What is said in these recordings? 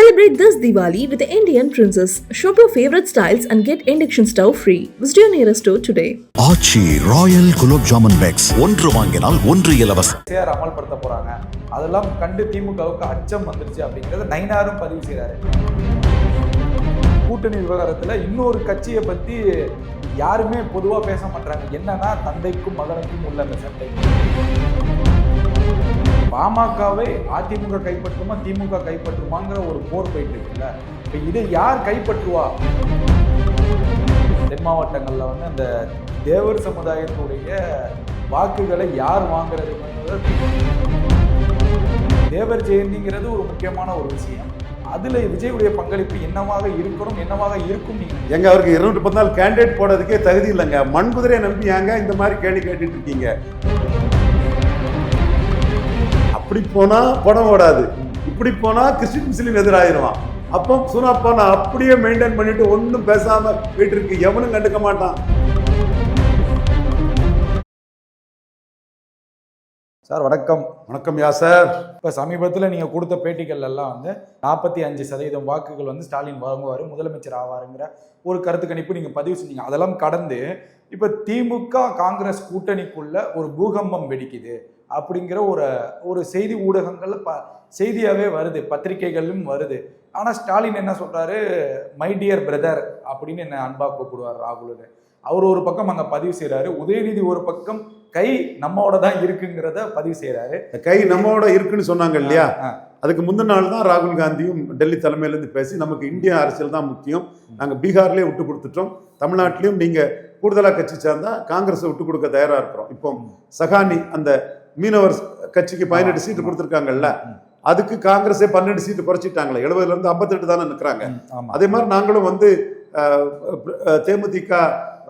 Celebrate this Diwali with the Indian Princess. Shop your favorite styles and get induction stove free. Visit your nearest store today. Aachi royal gulab jamun packs ஒன்று வாங்கினால் ஒன்று இலவசம் SAR அமல்படுத்த போறாங்க அதெல்லாம் கண்டு திமுகவுக்கு அச்சம் வந்துருச்சு அப்படிங்கறத நைனாரும் பதிவு செய்றாரு கூட்டணி விவகாரத்துல இன்னொரு கட்சியை பத்தி யாருமே பொதுவா பேச மாட்டாங்க என்னன்னா தந்தைக்கும் மகனுக்கும் உள்ள அந்த சண்டை பாமகவை அதிமுக கைப்பற்றுமா திமுக கைப்பற்றுமாங்கிற ஒரு போர் போயிட்டு இருக்குல்ல. இப்போ இதை யார் கைப்பற்றுவா? தென் மாவட்டங்களில் வந்து அந்த தேவர் சமுதாயத்துடைய வாக்குகளை யார் வாங்குறது தேவர் ஜெயந்திங்கிறது ஒரு முக்கியமான ஒரு விஷயம். அதில் விஜயுடைய பங்களிப்பு என்னவாக இருக்கணும் என்னவாக இருக்கும் நீங்க எங்க அவருக்கு இருநூற்றி பதினாலு கேண்டிடேட் போடுறதுக்கே தகுதி இல்லைங்க. மண் நம்பி ஏங்க இந்த மாதிரி கேள்வி கேட்டுட்டு இருக்கீங்க? போனால் படம் ஓடாது. இப்படி போனால் கிறிஸ்டின் முஸ்லீம் எதிராயிருவான். அப்போ சுனாப்பா நான் அப்படியே மெயின்டைன் பண்ணிட்டு ஒன்றும் பேசாமல் வீட்டிற்கு எவனும் கண்டுக்க மாட்டான். சார் வணக்கம். வணக்கம் யா சார். இப்ப சமீபத்துல நீங்க கொடுத்த பேட்டிகள் எல்லாம் வந்து நாற்பத்தி அஞ்சு சதவீதம் வாக்குகள் வந்து ஸ்டாலின் வாங்குவாரு முதலமைச்சர் ஆவாருங்கிற ஒரு கருத்து கணிப்பு நீங்க பதிவு செஞ்சீங்க. அதெல்லாம் கடந்து இப்ப திமுக காங்கிரஸ் கூட்டணிக்குள்ள ஒரு பூகம்பம் வெடிக்குது அப்படிங்கிற ஒரு ஒரு செய்தி ஊடகங்கள்ல ப செய்தியாவே வருது பத்திரிகைகளிலும் வருது. ஆனா ஸ்டாலின் என்ன சொல்றாரு? மை டியர் பிரதர் அப்படின்னு என்ன அன்பா கூப்பிடுவார் ராகுலுன்னு. அவர் ஒரு பக்கம் அங்க பதிவு செய்றாரு உதயநிதி ஒரு பக்கம் கை நம்மோட தான் இருக்குங்கிறத பதிவு இந்த கை நம்மோட இருக்குன்னு சொன்னாங்க இல்லையா. அதுக்கு முந்தின நாள் தான் ராகுல் காந்தியும் டெல்லி தலைமையிலேருந்து பேசி நமக்கு இந்திய அரசியல் தான் முக்கியம். நாங்கள் பீகார்லேயே விட்டு கொடுத்துட்டோம். தமிழ்நாட்டிலையும் நீங்கள் கூடுதலாக கட்சி சேர்ந்தா காங்கிரஸை விட்டு கொடுக்க தயாராக இருக்கிறோம். இப்போ சகானி அந்த மீனவர் கட்சிக்கு பதினெட்டு சீட்டு கொடுத்துருக்காங்கல்ல அதுக்கு காங்கிரஸே பன்னெண்டு சீட்டு குறைச்சிட்டாங்களே. எழுபதுல இருந்து ஐம்பத்தெட்டு தானே நிற்கிறாங்க அதே மாதிரி நாங்களும் வந்து தேமுதிக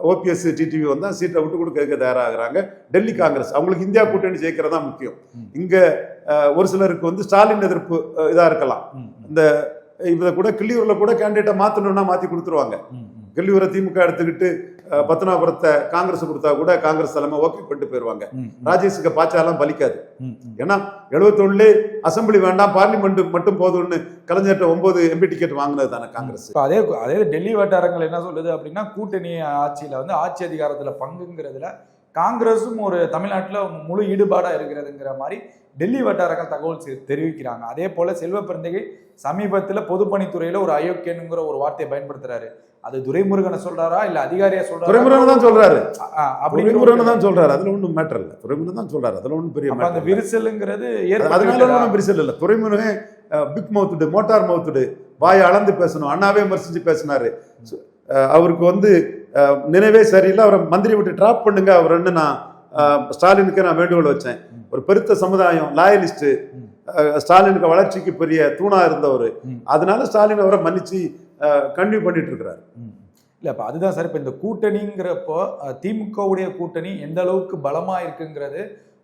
ஓபிஎஸ் டிடிவி வந்தால் சீட்டை விட்டு கொடுக்க தயாராகிறாங்க. டெல்லி காங்கிரஸ் அவங்களுக்கு இந்தியா கூட்டணி ஜெயிக்கிறதா முக்கியம். ம். இங்க ஒரு சிலருக்கு வந்து ஸ்டாலின் எதிர்ப்பு அஹ், இதா இருக்கலாம். இந்த இதை கூட கிள்ளியூர்ல கூட கேண்டிடேட்டை மாத்தணும்னா மாத்தி கொடுத்துருவாங்க. கிள்ளியூரை திமுக எடுத்துக்கிட்டு பத்மநாபுரத்தை காங்கிரஸ் கொடுத்தா கூட காங்கிரஸ் தலைமை ஓகே ம், ம், ராஜேஷுக்கு பாய்ச்சாலாம் பலிக்காது. ஏன்னா எழுபத்தொன்னுலே அசெம்பிளி வேண்டாம் பார்லிமெண்ட் மட்டும் போதும்னு கலைஞர்கிட்ட ஒன்பது எம்பி டிக்கெட் வாங்கினது தானே காங்கிரஸ். அதே அதே டெல்லி வட்டாரங்கள் என்ன சொல்லுது அப்படின்னா கூட்டணி ஆட்சியில வந்து ஆட்சி அதிகாரத்துல பங்குங்கிறதுல காங்கிரஸும் ஒரு தமிழ்நாட்டுல முழு ஈடுபாடா இருக்கிறதுங்கிற மாதிரி டெல்லி வட்டாரங்கள் தகவல் தெரிவிக்கிறாங்க. அதே போல செல்வ பிறந்தகை சமீபத்துல பொதுப்பணித்துறையில ஒரு அயோக்கியனுங்கிற ஒரு வார்த்தையை பயன்படுத்துறாரு. அது துரைமுருகனை சொல்றாரா? இல்ல அதிகாரியா சொல்றாரா? துரைமுருகன் தான் சொல்றாரு. துரைமுருகன் தான் சொல்றாரு. அதுல ஒன்றும் மேட்டர் இல்லை. துரைமுருகன் தான் சொல்றாரு. அதுல ஒன்றும் பெரிய அந்த. விரிசலுங்கிறது அதனால? ஒன்றும் பிரிசல் இல்லை. துரைமுருகன் பிக் மவுத்துடு மோட்டார் மவுத்துடு வாயை அளந்து பேசணும். அண்ணாவே விமர்சிச்சு பேசினாரு. அவருக்கு வந்து நினைவே சரியில்லை. அவரை மந்திரி விட்டு டிராப் பண்ணுங்க அவர்ன்னு நான் ஸ்டாலினுக்கு நான் வேண்டுகோள் வச்சேன். ஒரு பெருத்த சமுதாயம் லாயலிஸ்ட் ஸ்டாலினுக்கு வளர்ச்சிக்கு பெரிய தூணா இருந்தவர். அதனால ஸ்டாலின் அவரை மன்னிச்சு கன்டினியூ பண்ணிட்டு இருக்கிறாரு. இல்லை இல்ல அதுதான் சார் இப்போ இந்த கூட்டணிங்கிறப்போ திமுகவுடைய கூட்டணி எந்த அளவுக்கு பலமாக இருக்குங்கிறது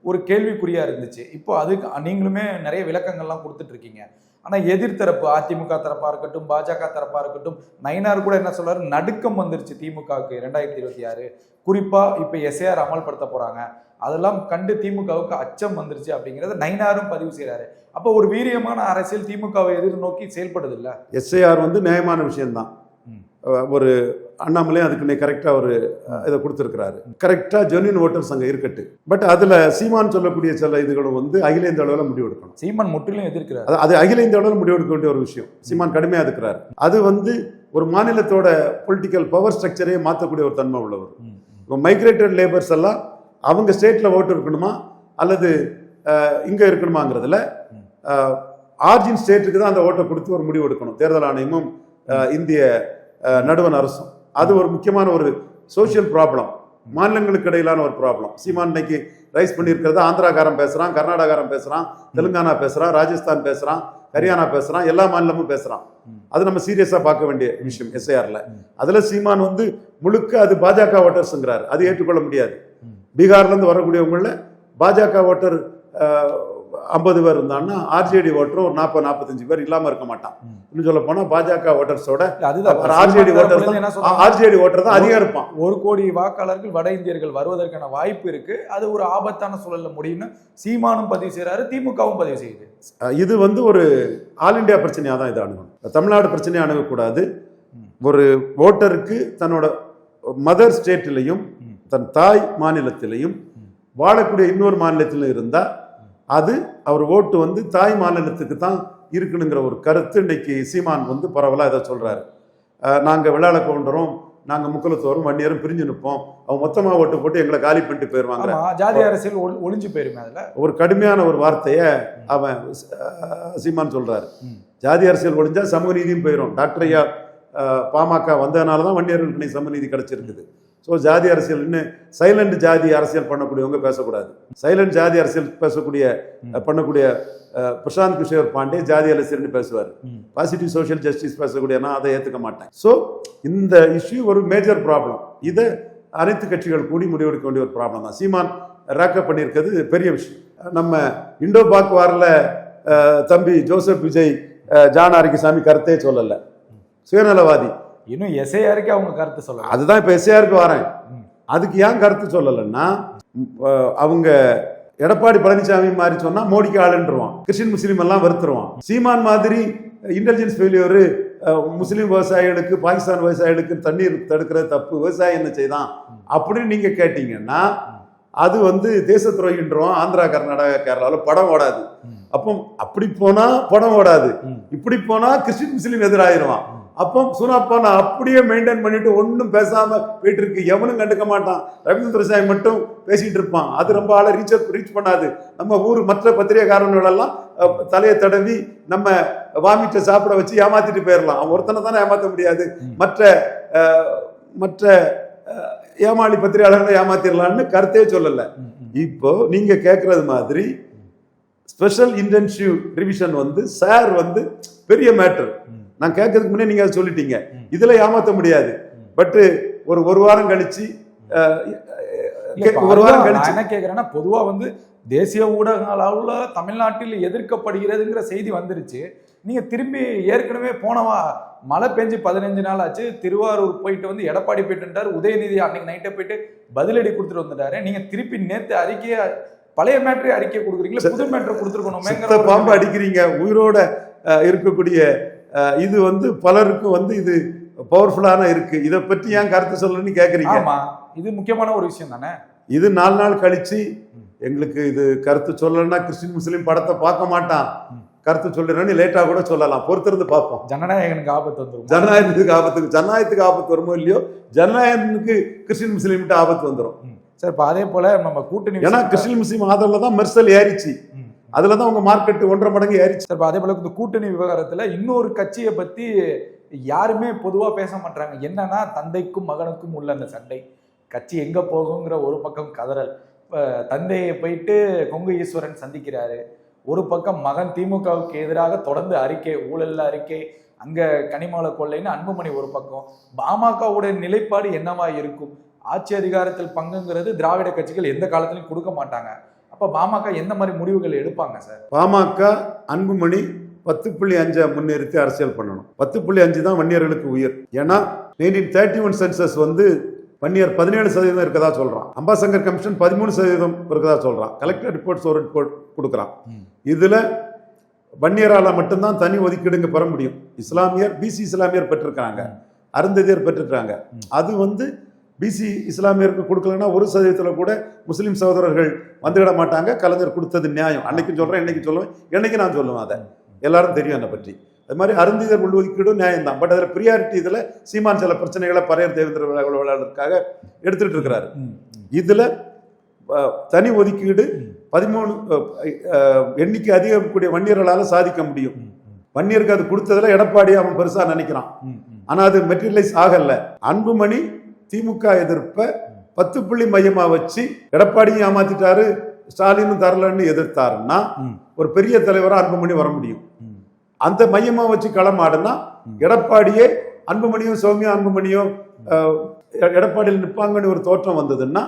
ஒரு கேள்விக்குறியாக இருந்துச்சு. இப்போ அதுக்கு நீங்களுமே நிறைய விளக்கங்கள்லாம் கொடுத்துட்ருக்கீங்க ஆனால் ஆனா எதிர்த்தரப்பு அதிமுக தரப்பா இருக்கட்டும் பாஜக தரப்பா இருக்கட்டும் நயினார் கூட என்ன சொல்றாரு? நடுக்கம் வந்துருச்சு திமுகவுக்கு ரெண்டாயிரத்தி இருபத்தி ஆறு. குறிப்பா இப்ப எஸ்ஏஆர் அமல்படுத்த போறாங்க. அதெல்லாம் கண்டு திமுகவுக்கு அச்சம் வந்துருச்சு அப்படிங்கறத நயினாரும் பதிவு செய்றாரு. அப்போ ஒரு வீரியமான அரசியல் திமுகவை எதிர்நோக்கி செயல்படுது இல்ல? எஸ்ஐஆர் வந்து நியாயமான விஷயம்தான். ஒரு அண்ணாமலை அதுக்கு கரெக்டாக ஒரு இதை கொடுத்துருக்கிறாரு. கரெக்டாக ஜென்யூன் ஓட்டர்ஸ் அங்கே இருக்கட்டு. பட் அதில் சீமான் சொல்லக்கூடிய சில இதுகளும் வந்து அகில இந்திய அளவில் முடிவெடுக்கணும். சீமான் முற்றிலும் எதிர்க்கிறார். அது அகில இந்திய அளவில் முடிவெடுக்க வேண்டிய ஒரு விஷயம். சீமான் கடுமையாக இருக்கிறார் அது வந்து ஒரு மாநிலத்தோட பொலிட்டிக்கல் பவர் ஸ்ட்ரக்சரையே மாற்றக்கூடிய ஒரு தன்மை உள்ளவர். இப்போ மைக்ரேட்டட் லேபர்ஸ் எல்லாம் அவங்க ஸ்டேட்டில் ஓட்டு இருக்கணுமா? அல்லது இங்கே இருக்கணுமாங்கிறதுல ஆர்ஜின் ஸ்டேட்டுக்கு தான் அந்த ஓட்டை கொடுத்து ஒரு முடிவு எடுக்கணும் தேர்தல் ஆணையமும் இந்திய நடுவன் அரசும். அது ஒரு முக்கியமான ஒரு சோஷியல் ப்ராப்ளம் மாநிலங்களுக்கு இடையிலான ஒரு ப்ராப்ளம் சீமான் இன்னைக்கு ரைஸ் பண்ணியிருக்கிறது ஆந்திராக்காரன் பேசுகிறான் கர்நாடகாரம் பேசுகிறான் தெலுங்கானா பேசுகிறான் ராஜஸ்தான் பேசுகிறான் ஹரியானா பேசுகிறான் எல்லா மாநிலமும் பேசுகிறான் அது நம்ம சீரியஸாக பார்க்க வேண்டிய விஷயம் எஸ்ஐஆரில் அதில் சீமான் வந்து முழுக்க அது பாஜக ஓட்டர்ஸுங்கிறாரு. அது ஏற்றுக்கொள்ள முடியாது. பீகார்லேருந்து வரக்கூடியவங்களில் பாஜக ஓட்டர் ஐம்பது பேர் இருந்தான்னா ஆர்ஜேடி ஓட்டர் ஒரு நாற்பது நாற்பத்தஞ்சு பேர் இல்லாம இருக்க மாட்டான். இன்னும் சொல்ல போனா பாஜக ஓட்டர்ஸோட ஆர்ஜேடி ஓட்டர்? ஆர்ஜேடி ஓட்டர் தான் அதிகம் இருப்பான். ஒரு கோடி வாக்காளர்கள் வட இந்தியர்கள் வருவதற்கான வாய்ப்பு இருக்கு. அது ஒரு ஆபத்தான சூழல்ல முடியும்னு சீமானும் பதிவு செய்யறாரு திமுகவும் பதிவு செய்யுது இது வந்து ஒரு ஆல் இந்தியா பிரச்சனையாக தான் இதை அணுகணும். தமிழ்நாடு பிரச்சனையை அணுகக்கூடாது. ஒரு ஓட்டருக்கு தன்னோட மதர் ஸ்டேட்டிலையும் தன் தாய் மாநிலத்திலையும் வாழக்கூடிய இன்னொரு மாநிலத்திலும் இருந்தால் அது அவர் ஓட்டு வந்து தாய் மாநிலத்துக்கு தான் இருக்கணுங்கிற ஒரு கருத்து இன்னைக்கு சீமான் வந்து பரவலாக இதை சொல்கிறாரு நாங்கள் விளையாட கவுண்டரும் நாங்கள் முக்குலத்தோரும் வன்னியரும் பிரிஞ்சு நிற்போம். அவங்க மொத்தமாக ஓட்டு போட்டு எங்களை காலி பண்ணிட்டு போயிடுவாங்க ஜாதி அரசியல் ஒளி- ஒளிஞ்சு போயிருமே அதுல. ஒரு கடுமையான ஒரு வார்த்தையை அவன் சீமான் சொல்றாரு. ம். ஜாதி அரசியல் ஒழிஞ்சா சமூக நீதியும் போயிடும் டாக்டர் ஐயா பாமக வந்ததுனால தான் வன்னியர்களுக்கு இன்னைக்கு சமூக நீதி கிடைச்சிருக்குது. ஸோ ஜாதி அரசியல் இன்னும் சைலண்ட் ஜாதி அரசியல் பண்ணக்கூடியவங்க பேசக்கூடாது. சைலண்ட் ஜாதி அரசியல் பேசக்கூடிய பண்ணக்கூடிய பிரசாந்த் கிஷோர் பாண்டே ஜாதி அரசியல்னு பேசுவார். பாசிட்டிவ் சோஷியல் ஜஸ்டிஸ் பேசக்கூடிய நான் அதை ஏற்றுக்க மாட்டேன். ஸோ இந்த இஷ்யூ ஒரு மேஜர் ப்ராப்ளம் இதை அனைத்து கட்சிகள் கூடி முடிவெடுக்க வேண்டிய ஒரு ப்ராப்ளம் தான். சீமான் ரேக்கப் பண்ணியிருக்கிறது பெரிய விஷயம். நம்ம இண்டோ பாக் வாரில் தம்பி ஜோசப் விஜய் ஜான் ஆரோக்கியசாமி கருத்தே சொல்லலை. சுயநலவாதி. இன்னும் எஸ்ஐஆருக்கு அவங்க கருத்து சொல்லலாம் அதுதான் இப்போ எஸ்ஏஆருக்கு வரேன். அதுக்கு ஏன் கருத்து சொல்லலைன்னா அவங்க எடப்பாடி பழனிசாமி மாதிரி சொன்னா மோடிக்கு ஆளுன்றுவான். கிறிஸ்டின் முஸ்லீம் எல்லாம் வெறுத்துருவான். சீமான் மாதிரி இன்டெலிஜென்ஸ் ஃபெயிலியர் முஸ்லீம் விவசாயிகளுக்கு பாகிஸ்தான் விவசாயிகளுக்கு தண்ணீர் தடுக்கிறது தப்பு விவசாயி என்ன செய்தான்? அப்படின்னு நீங்க கேட்டீங்கன்னா அது வந்து தேச துரோகின்றோம் ஆந்திரா கர்நாடகா கேரளாவில் படம் ஓடாது. அப்போ அப்படி போனா படம் ஓடாது. இப்படி போனா கிறிஸ்டின் முஸ்லீம் எதிராயிருவான். அப்போ சுனாப்பா நான் அப்படியே மெயின்டைன் பண்ணிட்டு ஒன்றும் பேசாம போயிட்டு எவனும் கண்டுக்க மாட்டான். ரவீந்திர சாய் மட்டும் பேசிட்டு இருப்பான். அது ரொம்ப ஆளை ரீச் ரீச் பண்ணாது. நம்ம ஊர் மற்ற பத்திரிகைக்காரர்கள் எல்லாம் தலையை தடவி நம்ம வாமிட்ட சாப்பிட வச்சு ஏமாத்திட்டு போயிடலாம் அவன் ஒருத்தனை தானே ஏமாற்ற முடியாது. மற்ற மற்ற ஏமாளி பத்திரிகையாளர்களை ஏமாத்திடலான்னு கருத்தே சொல்லலை. இப்போ நீங்க கேட்கறது மாதிரி ஸ்பெஷல் இன்டென்சிவ் ரிவிஷன் வந்து சார் வந்து பெரிய மேட்டர் நான் கேட்கறதுக்கு முன்னே நீங்க அதை சொல்லிட்டீங்க. இதுல ஏமாத்த முடியாது. ம். பட் ஒரு ஒரு வாரம் கழிச்சு ஒரு வாரம் கழிச்சு என்ன கேக்குறேன்னா பொதுவா வந்து தேசிய ஊடகங்களால தமிழ்நாட்டில் எதிர்க்கப்படுகிறதுங்கிற செய்தி வந்துருச்சு. நீங்க திரும்பி ஏற்கனவே போனவா மழை பெஞ்சு பதினஞ்சு நாள் ஆச்சு. திருவாரூர் போயிட்டு வந்து எடப்பாடி போயிட்டு வந்துட்டாரு. உதயநிதி அன்னைக்கு நைட்டே போயிட்டு பதிலடி கொடுத்துட்டு வந்துட்டாரு. நீங்க திருப்பி நேத்து அறிக்கையை பழைய மேட்ரே அறிக்கை கொடுக்குறீங்களா? புது மேட்ரு சித்த கொடுத்துருக்கணுமேங்கிற பாம்பு அடிக்கிறீங்க. உயிரோட இருக்கக்கூடிய இது வந்து பலருக்கும் வந்து இது பவர்ஃபுல்லான இருக்கு. இதை பற்றி ஏன் கருத்து சொல்லணும்னு கேக்குறீங்க? ஆமா. இது முக்கியமான ஒரு விஷயம் தானே? இது நாலு நாள் கழிச்சு எங்களுக்கு இது கருத்து சொல்லலைன்னா கிறிஸ்டின் முஸ்லீம் படத்தை பார்க்க மாட்டான். கருத்து சொல்றேன்னு லேட்டா கூட சொல்லலாம். பொறுத்திருந்து பார்ப்போம். ஜனநாயகனுக்கு ஆபத்து வந்துரும்? ஜனநாயகத்துக்கு ஆபத்துக்கு ஜனநாயகத்துக்கு ஆபத்து வருமோ இல்லையோ? ஜனநாயகனுக்கு கிறிஸ்டின் முஸ்லீம்கிட்ட ஆபத்து வந்துடும் சார் இப்ப அதே போல நம்ம கூட்டணி ஏன்னா கிறிஸ்டின் முஸ்லீம் ஆதரவுல தான் மெர்சல் ஏறிச்சு. அதுல தான் உங்க மார்க்கெட் ஒன்றரை மடங்கு ஏறிச்சு. சார் அதே போல இந்த கூட்டணி விவகாரத்துல இன்னொரு கட்சியை பத்தி யாருமே பொதுவா பேச மாட்டாங்க என்னன்னா தந்தைக்கும் மகனுக்கும் உள்ள அந்த சண்டை. கட்சி எங்க போகுங்கிற ஒரு பக்கம் கதறல். தந்தையை போயிட்டு கொங்கு ஈஸ்வரன் சந்திக்கிறாரு. ஒரு பக்கம் மகன் திமுகவுக்கு எதிராக தொடர்ந்து அறிக்கை ஊழல் அறிக்கை அங்க கனிமவள கொள்ளைன்னு அன்புமணி ஒரு பக்கம். பாமகவுடைய நிலைப்பாடு என்னவா இருக்கும்? ஆட்சி அதிகாரத்தில் பங்குங்கிறது திராவிட கட்சிகள் எந்த காலத்திலையும் கொடுக்க மாட்டாங்க. அப்ப பாமக எந்த மாதிரி முடிவுகள் எடுப்பாங்க சார்? பாமக அன்புமணி பத்து புள்ளி அஞ்சை முன்னிறுத்தி அரசியல் பண்ணணும். பத்து புள்ளி அஞ்சு தான் வன்னியர்களுக்கு உயிர். ஏன்னா நைன்டீன் தேர்ட்டி ஒன் சென்சஸ் வந்து வன்னியர் பதினேழு சதவீதம் இருக்கதா சொல்றான். அம்பாசங்கர் கமிஷன் பதிமூணு சதவீதம் இருக்கதா சொல்றான். கலெக்டர் ரிப்போர்ட்ஸ் ஒரு ரிப்போர்ட் கொடுக்குறான். இதுல வன்னியரால மட்டும்தான் தனி ஒதுக்கீடுங்க பெற முடியும். இஸ்லாமியர் பிசி இஸ்லாமியர் பெற்றிருக்காங்க அருந்ததியர் பெற்றிருக்காங்க அது வந்து பிசி இஸ்லாமியருக்கு கொடுக்கலன்னா ஒரு சதவீதத்தில் கூட முஸ்லீம் சகோதரர்கள் வந்துவிட மாட்டாங்க. கலைஞர் கொடுத்தது நியாயம். அன்னைக்கும் சொல்றேன் இன்னைக்கு சொல்லுவேன். என்னைக்கு நான் சொல்லுவேன் அதை. எல்லாரும் தெரியும் என்னை பற்றி. அது மாதிரி அருந்திதர் உள்ஒதுக்கீடும் நியாயம் தான் பட் அதில் ப்ரியாரிட்டி இதில் சீமான் சில பிரச்சனைகளை பரையர் தேவேந்திர விளையாடுறதுக்காக எடுத்துட்டு இருக்கிறாரு. இதுல தனி ஒதுக்கீடு பதிமூணு எண்ணிக்கை அதிகக்கூடிய வன்னியர்களால சாதிக்க முடியும். வன்னியருக்கு அது கொடுத்ததுல எடப்பாடி அவன் பெருசா நினைக்கிறான். ஆனா அது மெட்டீரியலைஸ் ஆகல. அன்புமணி திமுக எதிர்ப்ப பத்து புள்ளி மையமா வச்சு எடப்பாடியும் ஏமாத்திட்டாரு ஸ்டாலினும் தரலன்னு எதிர்த்தாருன்னா ஒரு பெரிய தலைவரா அன்புமணி வர முடியும். அந்த மையமா வச்சு களமாடுனா எடப்பாடியே அன்புமணியும் சௌமியா அன்புமணியும் எடப்பாடியில் நிற்பாங்கன்னு ஒரு தோற்றம் வந்ததுன்னா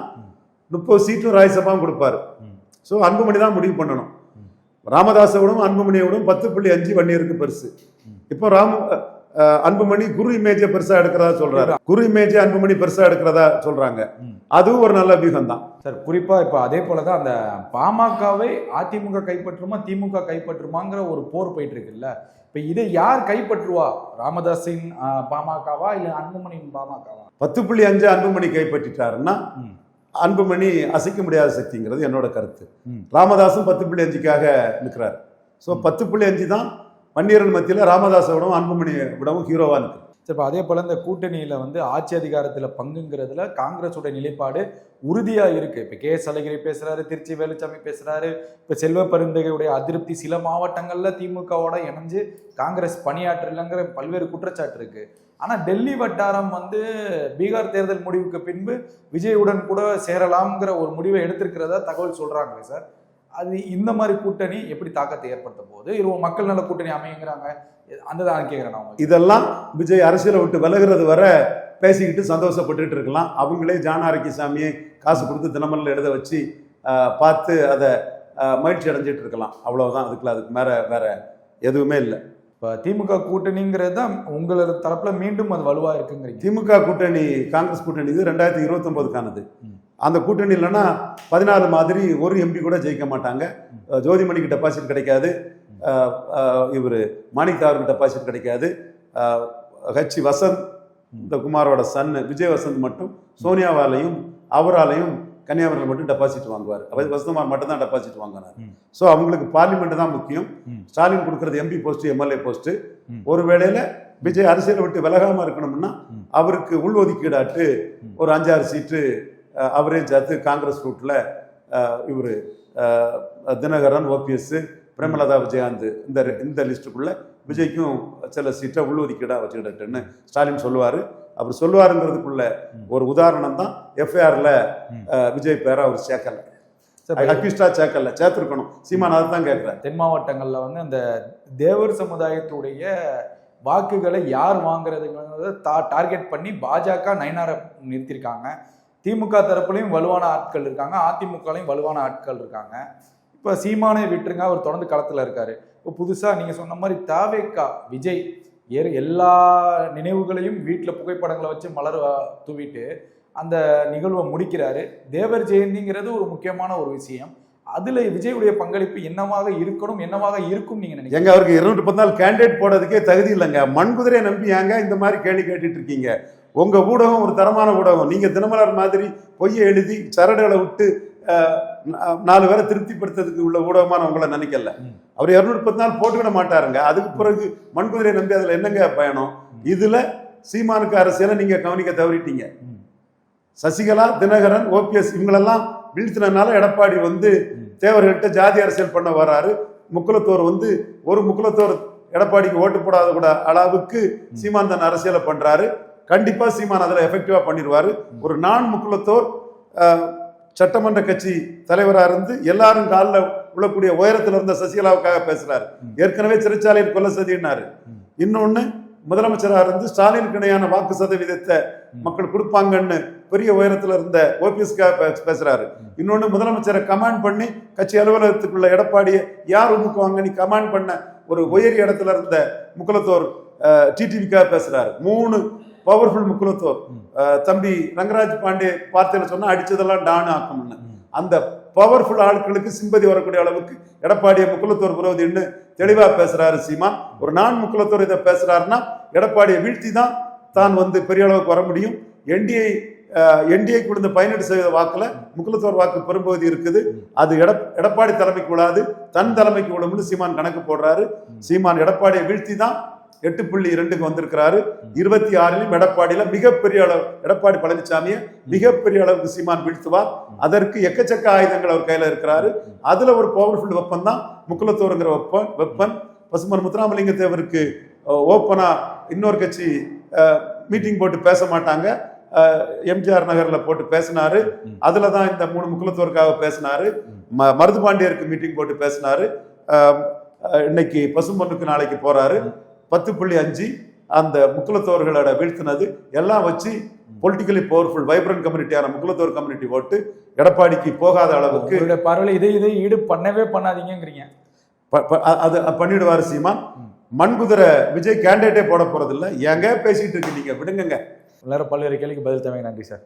முப்பது சீட்டும் ராஜ்யசபாவும் கொடுப்பாரு. ஸோ அன்புமணி தான் முடிவு பண்ணணும். ராமதாஸோடும் அன்புமணியோடும் பத்து புள்ளி அஞ்சு வன்னியருக்கு பெருசு. இப்போ ராம அன்புமணி குரு இமேஜை பெருசா எடுக்கிறதா சொல்றாரு. குரு இமேஜை அன்புமணி பெருசா எடுக்கிறதா சொல்றாங்க. அதுவும் ஒரு நல்ல வியூகம் தான் சார் குறிப்பா இப்ப அதே போலதான் அந்த பாமகவை அதிமுக கைப்பற்றுமா திமுக கைப்பற்றுமாங்கிற ஒரு போர் போயிட்டு இருக்குல்ல இப்ப இதை யார் கைப்பற்றுவா? ராமதாஸின் பாமகவா இல்ல அன்புமணியின் பாமகவா? பத்து புள்ளி அஞ்சு அன்புமணி கைப்பற்றிட்டாருன்னா. அன்புமணி அசைக்க முடியாத சக்திங்கிறது என்னோட கருத்து. ம். ராமதாசும் பத்து புள்ளி அஞ்சுக்காக நிற்கிறார் ஸோ பத்து புள்ளி அஞ்சு தான் பன்னீரன் மத்தியில் ராமதாஸை விடவும் அன்புமணி விடவும் ஹீரோவா இருக்கு. சரி இப்ப அதே போல் இந்த கூட்டணியில் வந்து ஆட்சி அதிகாரத்தில் பங்குங்கிறதுல காங்கிரஸோட நிலைப்பாடு உறுதியாக இருக்குது இப்போ கே எஸ் அழகிரி பேசுகிறாரு திருச்சி வேலுச்சாமி பேசுகிறாரு இப்போ செல்வ பருந்தகையுடைய அதிருப்தி சில மாவட்டங்களில் திமுகவோட இணைஞ்சு காங்கிரஸ் பணியாற்றலைங்கிற பல்வேறு குற்றச்சாட்டு இருக்குது ஆனால் டெல்லி வட்டாரம் வந்து பீகார் தேர்தல் முடிவுக்கு பின்பு விஜயுடன் கூட சேரலாம்ங்கிற ஒரு முடிவை எடுத்திருக்கிறதா தகவல் சொல்கிறாங்களே சார்? அது இந்த மாதிரி கூட்டணி எப்படி தாக்கத்தை ஏற்படுத்த போகுது ஒரு மக்கள் நல கூட்டணி அமையுங்கிறாங்க. அந்த தான் கேட்கிறேன். இதெல்லாம் விஜய் அரசியலை விட்டு விலகிறது வர பேசிக்கிட்டு சந்தோஷப்பட்டுட்டு இருக்கலாம். அவங்களே ஜான ஆரோக்கியசாமியை காசு கொடுத்து தினமரில் எழுத வச்சு பார்த்து அதை மகிழ்ச்சி அடைஞ்சிட்டு இருக்கலாம். அவ்வளவுதான். அதுக்குள்ள அதுக்கு மேல வேற எதுவுமே இல்லை. இப்ப திமுக கூட்டணிங்கிறது தான் உங்களோட தரப்புல மீண்டும் அது வலுவா இருக்குங்கிறீங்க. திமுக கூட்டணி காங்கிரஸ் கூட்டணி இது ரெண்டாயிரத்தி இருபத்தொன்பதுக்கானது. ம். அந்த கூட்டணி இல்லைன்னா பதினாலு மாதிரி ஒரு எம்பி கூட ஜெயிக்க மாட்டாங்க ஜோதிமணிக்கு டெபாசிட் கிடைக்காது இவர் மாணிக் தாவருக்கு டெபாசிட் கிடைக்காது ஹெச் வசந்த் இந்த குமாரோட சன்னு விஜய் வசந்த் மட்டும் சோனியாவாலையும் அவராலையும் கன்னியாகுமரியில் மட்டும் டெபாசிட் வாங்குவார் அவர் வசந்தகுமார் மட்டும் தான் டெபாசிட் வாங்கினார். ஸோ அவங்களுக்கு பார்லிமெண்ட் தான் முக்கியம். ஸ்டாலின் கொடுக்கறது எம்பி போஸ்ட் எம்எல்ஏ போஸ்ட் ம். ஒரு வேளையில விஜய் அரசியலை விட்டு விலகாம இருக்கணும்னா. அவருக்கு உள்ஒதுக்கீடாட்டு. ஒரு அஞ்சாறு சீட்டு அவரே சேர்த்து காங்கிரஸ் ரூட்ல இவர் தினகரன் ஓபிஎஸ் பிரேமலதா விஜயகாந்த் இந்த இந்த லிஸ்ட்டுக்குள்ள விஜய்க்கும் சில சீட்டை உள்ஒதுக்கீடா வச்சுக்கிட்டுன்னு ஸ்டாலின் சொல்லுவாரு. அவர் சொல்லுவாருங்கிறதுக்குள்ள ஒரு உதாரணம் தான் எஃப்ஐஆர்ல. விஜய் பேரை அவர் சேர்க்கல. சார், அக்யூஸ்டா சேர்க்கல சேர்த்துருக்கணும். சீமான் அதை தான் கேட்கிறார் தென் மாவட்டங்கள்ல வந்து அந்த தேவர் சமுதாயத்துடைய வாக்குகளை யார் வாங்குறதுங்கிறத தா டார்கெட் பண்ணி பாஜக நயனாரை நிறுத்தியிருக்காங்க திமுக தரப்புலையும் வலுவான ஆட்கள் இருக்காங்க. அதிமுகலையும் வலுவான ஆட்கள் இருக்காங்க. இப்போ சீமானை விட்டுருங்க அவர் தொடர்ந்து களத்தில் இருக்காரு. இப்போ புதுசாக நீங்கள் சொன்ன மாதிரி தாவேக்கா விஜய் ஏறு எல்லா நினைவுகளையும் வீட்டில் புகைப்படங்களை வச்சு மலர் தூவிட்டு அந்த நிகழ்வை முடிக்கிறாரு. தேவர் ஜெயந்திங்கிறது ஒரு முக்கியமான ஒரு விஷயம். அதுல விஜயுடைய பங்களிப்பு என்னவாக இருக்கணும் என்னவாக இருக்கும் நீங்க நினைக்கிறீங்க? எங்க அவருக்கு இருநூற்றி நாள் கேண்டிடேட் போடுறதுக்கே தகுதி இல்லைங்க. மண்குதிரையை நம்பி ஏங்க இந்த மாதிரி கேள்வி கேட்டுட்டு இருக்கீங்க? உங்க ஊடகம் ஒரு தரமான ஊடகம். நீங்க தினமலர் மாதிரி பொய்யை எழுதி சரடுகளை விட்டு நாலு பேரை திருப்திப்படுத்துறதுக்கு உள்ள ஊடகமா நான் உங்களை நினைக்கல. அவர் இருநூற்றி பதினாலு போட்டுவிட மாட்டாருங்க. அதுக்கு பிறகு மண்குதிரையை நம்பி அதுல என்னங்க பயணம்? இதுல சீமானுக்கு அரசியலை நீங்க கவனிக்க தவறிட்டீங்க. சசிகலா தினகரன் ஓபிஎஸ் இவங்களெல்லாம் வீழ்த்தினனால எடப்பாடி வந்து. தேவர்கள்ட்ட ஜாதி அரசியல் பண்ண வராரு. முக்குலத்தோர் வந்து ஒரு முக்குலத்தோர் எடப்பாடிக்கு ஓட்டு போடாத கூட அளவுக்கு சீமான் தன் அரசியலை பண்றாரு. கண்டிப்பாக சீமான் அதில் எஃபெக்டிவாக பண்ணிடுவார். ஒரு நான் முக்குலத்தோர் சட்டமன்ற கட்சி தலைவராக இருந்து எல்லாரும் காலில் விழக்கூடிய உயரத்தில் இருந்த சசிகலாவுக்காக பேசுகிறார் ஏற்கனவே சிறைச்சாலையில் கொல்ல சதினாரு இன்னொன்று முதலமைச்சராக இருந்து ஸ்டாலினுக்கு இணையான வாக்கு சதவீதத்தை மக்கள் கொடுப்பாங்கன்னு பெரிய உயரத்தில் இருந்த ஓபிஎஸ்க்காக பேசுறாரு. இன்னொன்று முதலமைச்சரை கமாண்ட் பண்ணி கட்சி அலுவலகத்துக்குள்ள எடப்பாடியை யார் ஒதுக்குவாங்க நீ கமாண்ட் பண்ண ஒரு உயரிய இடத்துல இருந்த முக்குலத்தோர் டிடிவிக்காக பேசுறாரு. மூணு பவர்ஃபுல் முக்குலத்தோர் ம். அஹ், தம்பி ரங்கராஜ் பாண்டே வார்த்தையில சொன்னா அடிச்சதெல்லாம் டான் ஆக்கும்னு. அந்த பவர்ஃபுல் ஆட்களுக்கு சிம்பதி வரக்கூடிய அளவுக்கு எடப்பாடியை முக்குலத்தோர் விரோதின்னு தெளிவா பேசுறாரு சீமான். ஒரு நான் முக்குலத்தோர் இதை பேசுறாருன்னா எடப்பாடியை வீழ்த்தி தான் தான் வந்து பெரிய அளவுக்கு வர முடியும். என்டிஏ என்டிஏ கொடுத்த பதினெட்டு சதவீத வாக்குல முக்குலத்தோர் வாக்கு பெரும்பகுதி இருக்குது. அது எட எடப்பாடி தலைமைக்கு விழாது தன் தலைமைக்கு விழும்னு சீமான் கணக்கு போடுறாரு. சீமான் எடப்பாடியை வீழ்த்தி தான் எட்டு புள்ளி இரண்டுக்கு வந்திருக்கிறாரு. இருபத்தி ஆறிலும் எடப்பாடியில மிகப்பெரிய அளவு எடப்பாடி பழனிசாமியை மிகப்பெரிய அளவுக்கு சீமான் வீழ்த்துவார். அதற்கு எக்கச்சக்க ஆயுதங்கள் அவர் கையில இருக்கிறாரு. அதுல ஒரு பவர்ஃபுல் வெப்பன் தான் முக்குலத்தோருங்கிற வெப்பன் வெப்பன் பசுமன் முத்துராமலிங்க தேவருக்கு ஓப்பனா இன்னொரு கட்சி மீட்டிங் போட்டு பேச மாட்டாங்க. எம்ஜிஆர் நகர்ல போட்டு பேசினாரு. ம். அதுல தான் இந்த மூணு முக்குலத்தோருக்காக பேசினாரு. ம- மருது பாண்டியருக்கு மீட்டிங் போட்டு பேசினாரு. இன்னைக்கு பசும்பொண்ணுக்கு நாளைக்கு போறாரு. பத்து புள்ளி அஞ்சு அந்த முக்குலத்தோர்களோட வீழ்த்தினது எல்லாம் வச்சு பொலிட்டிக்கலி பவர்ஃபுல் வைப்ரண்ட் கம்யூனிட்டியான முக்குலத்தோர் கம்யூனிட்டி ஓட்டு எடப்பாடிக்கு போகாத அளவுக்கு உங்களுடைய பார்வையில இதை இதை ஈடு பண்ணவே பண்ணாதீங்கங்கிறீங்க. ப- ப- அ- அது பண்ணிடுவாரு சீமான். மண்குதிரை விஜய் கேண்டிடேட்டே போட போறது இல்ல ஏங்க பேசிட்டு இருக்கு நீங்க விடுங்கங்க. எல்லாரும் பல்வேறு கேள்விக்கு பதில் தேவைங்க நன்றி சார்.